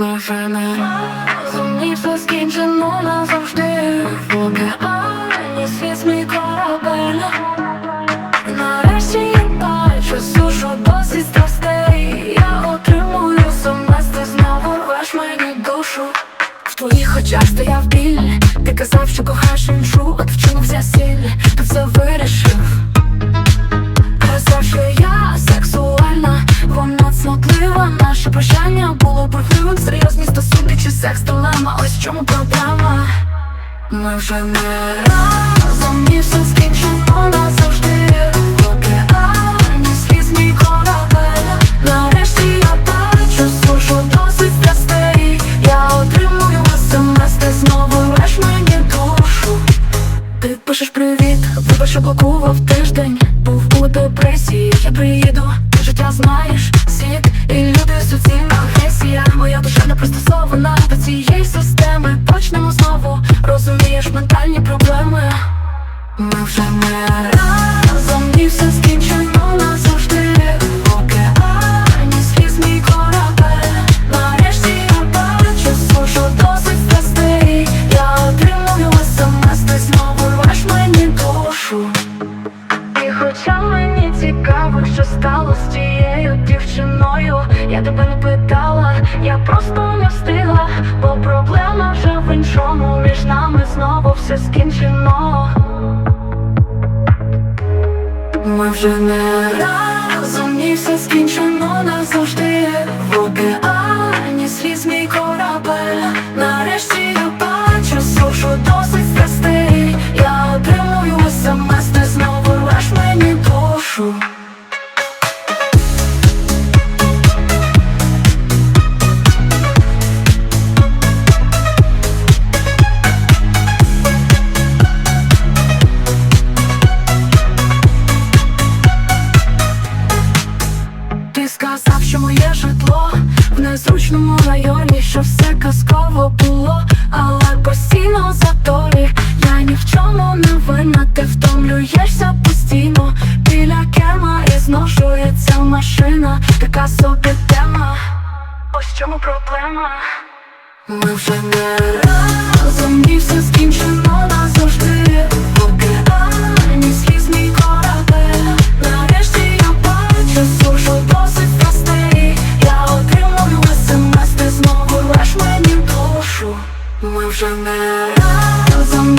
Ми вже не разом і все скінчено назавжди. В океані світ мій корабель. Нарешті я бачу сушу досить страстей. Я отримую сумести знову рвеш мені душу. В твоїх очах стояв біль. Ти казав, що кохаєш іншу, от вчинився сіль. Ти все вирішив бурхливим Серйозні стосунки чи секс дилема Ось чому проблема. Ми вже не разом і все скінчено назавжди пишеш привіт, вибач, що блокував тиждень. Був у депресії, я приїду, життя знаєш, світ і люди суцільна Ми вже не разом і все скінчено назавжди. В океані мій корабель. Нарешті я бачу сушу досить страстей Я отримую смс, ти знову рвеш мені душу. І хоча мені цікаво, що стало з тією дівчиною Я тебе не питала, я просто не встигла. Бо проблема вже в іншому, між нами знову все скінчено ми вже не разом і все скінчено назавжди В сказав, що моє житло в незручному районі, що все казково було, але постійно заторі. Я ні в чому не винна, ти втомлюєшся постійно. Біля кема і зношується машина, така собі тема. Ось чому проблема. Ми вже не разом і все скінчено назавжди душу Ми вже не разом